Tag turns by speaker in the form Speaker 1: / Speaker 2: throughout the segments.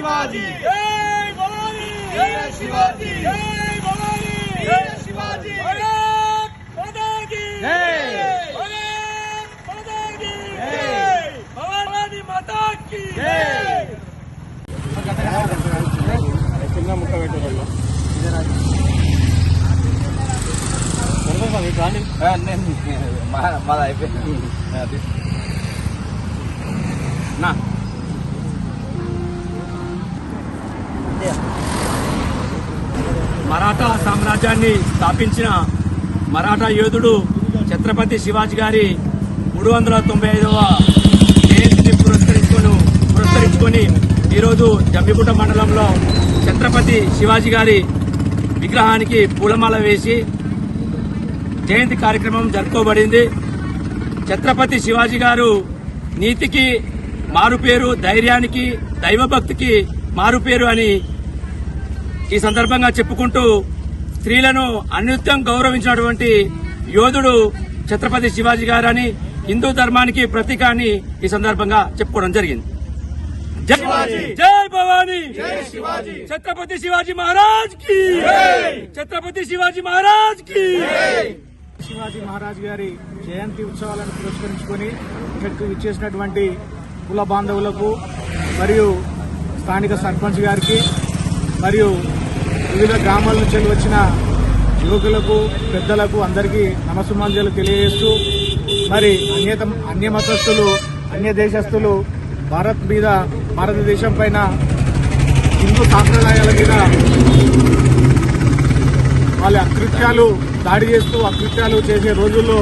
Speaker 1: శివాజీ జై భవానీ జై శివాజీ జై భవానీ జై శివాజీ భారత్ మాతా కీ జై భారత్ మాతా కీ జై భవానీ మాతా కీ జై
Speaker 2: చిన్న ముక్క పెట్టారు
Speaker 3: మాది అయిపోయింది
Speaker 2: నా మరాఠా సామ్రాజ్యాన్ని స్థాపించిన మరాఠా యోధుడు ఛత్రపతి శివాజీ గారి మూడు వందల తొంభై ఐదవ జయంతిని పురస్కరించుకొని పురస్కరించుకొని ఈరోజు జమ్మిగుట్ట మండలంలో ఛత్రపతి శివాజీ గారి విగ్రహానికి పూలమాల వేసి జయంతి కార్యక్రమం జరుపుకోబడింది. ఛత్రపతి శివాజీ గారు నీతికి మారుపేరు ధైర్యానికి దైవభక్తికి మారుపేరు అని ఈ సందర్భంగా చెప్పుకుంటూ స్త్రీలను అన్యుత్యం గౌరవించినటువంటి యోధుడు ఛత్రపతి శివాజీ గారని హిందూ ధర్మానికి ప్రతీక అని ఈ సందర్భంగా చెప్పుకోవడం జరిగింది. జై జై భవానీ! ఛత్రపతి శివాజీ మహారాజ్కి! ఛత్రపతి శివాజీ మహారాజ్కి!
Speaker 4: శివాజీ మహారాజ్ గారి జయంతి ఉత్సవాలను పురస్కరించుకొని ఇక్కడికి ఇచ్చేసినటువంటి కుల బాంధవులకు మరియు స్థానిక సర్పంచ్ గారికి మరియు వివిధ గ్రామాల నుంచి వచ్చిన యువకులకు పెద్దలకు అందరికీ నమస్సుమాంజలు తెలియజేస్తూ మరి అన్యత అన్యమతస్థులు అన్య దేశస్థులు భారత్ మీద భారతదేశం పైన హిందూ సాంప్రదాయాల మీద వాళ్ళ అకృత్యాలు దాడి చేస్తూ అకృత్యాలు చేసే రోజుల్లో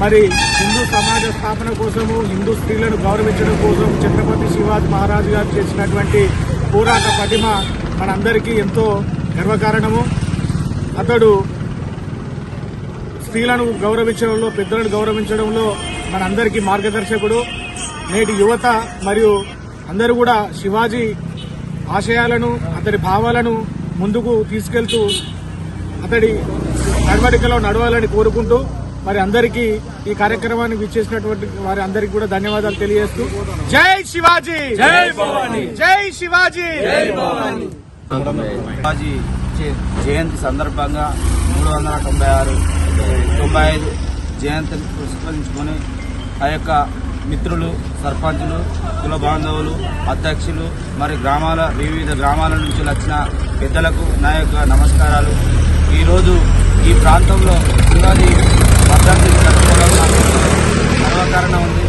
Speaker 4: మరి హిందూ సమాజ స్థాపన కోసము హిందూ స్త్రీలను గౌరవించడం కోసం ఛత్రపతి శివాజీ మహారాజు గారు చేసినటువంటి పోరాట పటిమ మనందరికీ ఎంతో గర్వకారణము. అతడు స్త్రీలను గౌరవించడంలో పెద్దలను గౌరవించడంలో మనందరికీ మార్గదర్శకుడు. నేటి యువత మరియు అందరూ కూడా శివాజీ ఆశయాలను అతడి భావాలను ముందుకు తీసుకెళ్తూ అతడి నడవడికలో నడవాలని కోరుకుంటూ మరి అందరికీ ఈ కార్యక్రమానికి విచ్చేసినటువంటి వారి అందరికీ కూడా ధన్యవాదాలు తెలియజేస్తూ. జై శివాజీ!
Speaker 2: జై భవానీ!
Speaker 4: జై శివాజీ!
Speaker 3: శివాజీ జయంతి సందర్భంగా మూడు వందల తొంభై ఆరు తొంభై ఐదు జయంతిని పురస్కరించుకొని ఆ యొక్క మిత్రులు సర్పంచులు కుల బాంధవులు అధ్యక్షులు మరి గ్రామాల వివిధ గ్రామాల నుంచి వచ్చిన పెద్దలకు నా యొక్క నమస్కారాలు. ఈరోజు ఈ ప్రాంతంలో శివాజీ వర్ధంతిని గర్వకారణం ఉంది.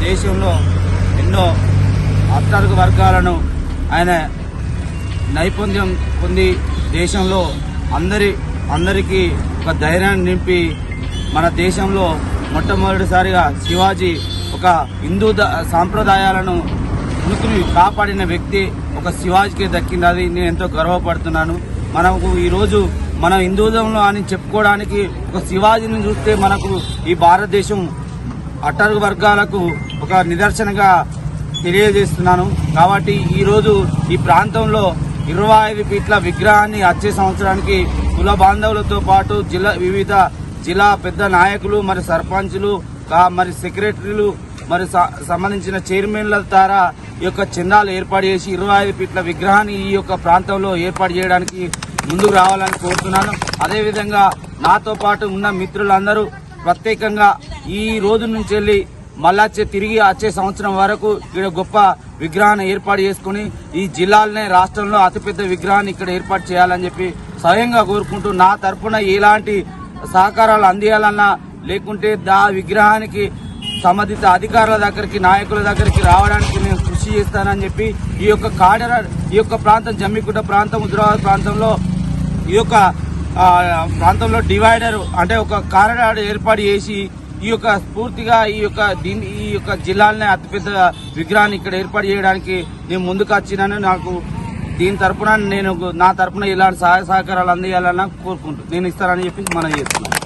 Speaker 3: దేశంలో ఎన్నో అట్టడుగు వర్గాలను ఆయన నైపుణ్యం పొంది దేశంలో అందరి అందరికీ ఒక ధైర్యాన్ని నింపి మన దేశంలో మొట్టమొదటిసారిగా శివాజీ ఒక హిందూ సాంప్రదాయాలను ఉనికిని కాపాడిన వ్యక్తి ఒక శివాజీకి దక్కింది. అది నేను ఎంతో గర్వపడుతున్నాను. మనకు ఈరోజు మన హిందూజంలో అని చెప్పుకోవడానికి ఒక శివాజీని చూస్తే మనకు ఈ భారతదేశం అట్టరు వర్గాలకు ఒక నిదర్శనగా తెలియజేస్తున్నాను. కాబట్టి ఈరోజు ఈ ప్రాంతంలో ఇరవై ఐదు ఫీట్ల విగ్రహాన్ని వచ్చే సంవత్సరానికి కుల బాంధవులతో పాటు జిల్లా వివిధ జిల్లా పెద్ద నాయకులు మరి సర్పంచులు కా- మరి సెక్రటరీలు మరి స- సంబంధించిన చైర్మన్ల ద్వారా ఈ యొక్క చందాలు ఏర్పాటు చేసి ఇరవై ఐదు ఫీట్ల విగ్రహాన్ని ఈ యొక్క ప్రాంతంలో ఏర్పాటు చేయడానికి ముందుకు రావాలని కోరుతున్నాను. అదేవిధంగా నాతో పాటు ఉన్న మిత్రులందరూ ప్రత్యేకంగా ఈ రోజు నుంచి వెళ్ళి మళ్ళా వచ్చే- తిరిగి వచ్చే సంవత్సరం వరకు ఇక్కడ గొప్ప విగ్రహాన్ని ఏర్పాటు చేసుకుని ఈ జిల్లాలనే రాష్ట్రంలో అతిపెద్ద విగ్రహాన్ని ఇక్కడ ఏర్పాటు చేయాలని చెప్పి స్వయంగా కోరుకుంటూ నా తరపున ఎలాంటి సహకారాలు అందియాలన్నా లేకుంటే దా విగ్రహానికి సంబంధిత అధికారుల దగ్గరికి నాయకుల దగ్గరికి రావడానికి నేను కృషి చేస్తానని చెప్పి ఈ యొక్క కాడర ఈ యొక్క ప్రాంతం జమ్మికుంట ప్రాంతం హుజరాబాద్ ప్రాంతంలో ఈ యొక్క ప్రాంతంలో డివైడర్ అంటే ఒక కారిడార్ ఏర్పాటు చేసి ఈ యొక్క స్ఫూర్తిగా ఈ యొక్క దీని ఈ యొక్క జిల్లాలనే అతిపెద్ద విగ్రహాన్ని ఇక్కడ ఏర్పాటు చేయడానికి నేను ముందుకు వచ్చినాను. నాకు దీని తరపున నేను నా తరపున ఇలాంటి సహాయ సహకారాలు అందియాలని కోరుకుంటున్నాను నేను ఇస్తానని చెప్పి మనం చేస్తున్నాను.